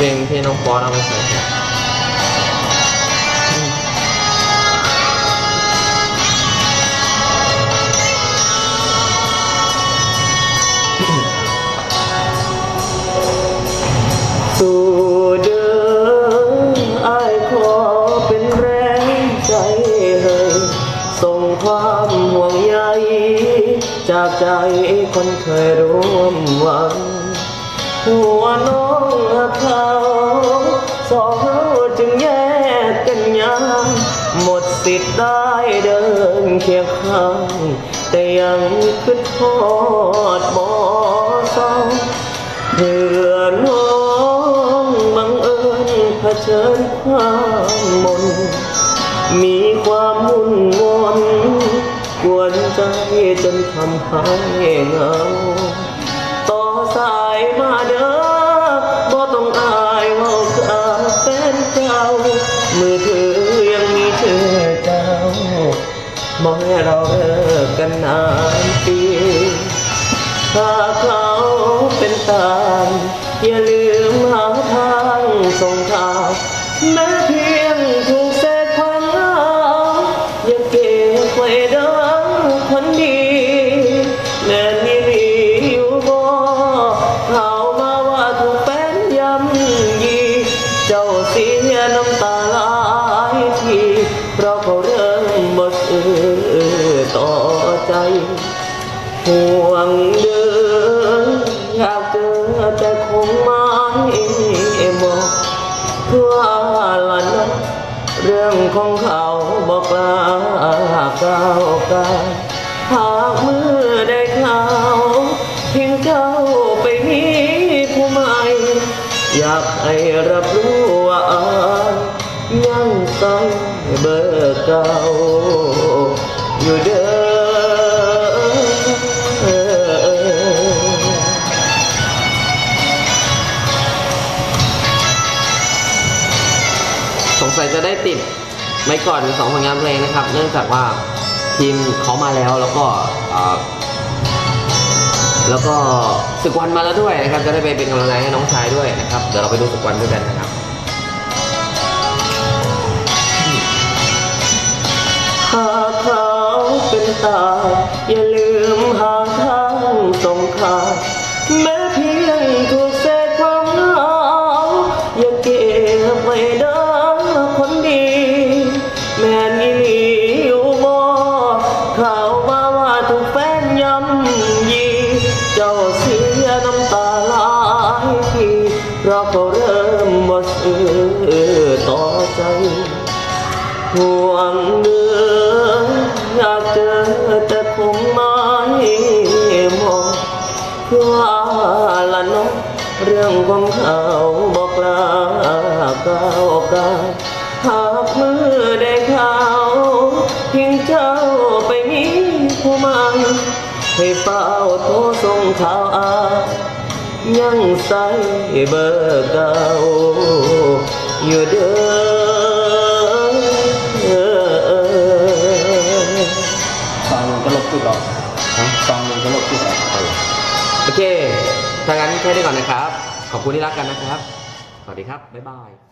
บอลเอาไปใส่สู่เดิมอายขอเป็นแรงใจให้ส่งความห่วงใยจากใจคนเคยร่วมหวัง หัวน้องเขาสองเราจึงแยกกันยังหมดสิทธิ์ได้เดินเคียงข้าง แต่ยังคิดทอดบ่เศร้าเพื่อน้องบังเอิญเผชิญความมน มีความวุ่นวนกวนใจจนทำให้เหงา มือถือยังมีชื่อเจ้ามองให้เราเลิกกันนานปีถ้าเขาเป็นตามอย่าลืม เพราะเขาเริ่มบ่ซื่อต่อใจ ห่วงเดินอยากเจอแต่คงไม่บอกเพื่อละนะเรื่องของเขาบอกลาก้าวกายหากเมื่อได้ข่าวทิ้งเจ้าไปมีผู้ใหม่ อยากให้รับรู้ว่าอายยังใส่ เบอร์เก่าอยู่เด้อสงสัยจะได้ติดไว้ก่อนสองผลงานเพลงนะครับ เนื่องจากว่าทีมเขามาแล้วแล้วก็แล้วก็ศึกวันมาแล้วด้วยนะครับ จะได้ไปเป็นกำลังใจให้น้องชายด้วยนะครับ เดี๋ยวเราไปดูศึกวันด้วยกันนะครับ อย่าลืมหาทางส่งขาวแม้เพียงถูกเศษความเหงาอย่าเก็บไว้เด้อคนดี แม่นี่ลีอยู่บ่ข่าวมาว่าถูกแฟนย้ำยี เจ้าเสียน้ำตาหลายทีเพราะเขาเริ่มบ่ซื่อต่อใจห่วงเดือนอยากเจอ แต่คงไม่มองเพราะว่าละน้องเรื่องของเขาบอกลาก้าวกาหากมือได้ข่าวทิ้งเจ้าไปมีผู้ใหม่ให้เฝ้าโทรส่งข่าวอายังใส่เบอร์เก่าอยู่เด้อ หนึ่งก็ลบจุดออกฮะฟังหนึ่งก็ลบจุดออกโอเคถ้างั้นแค่นี้ก่อนนะครับ ขอบคุณที่รักกันนะครับ สวัสดีครับ บ๊ายบาย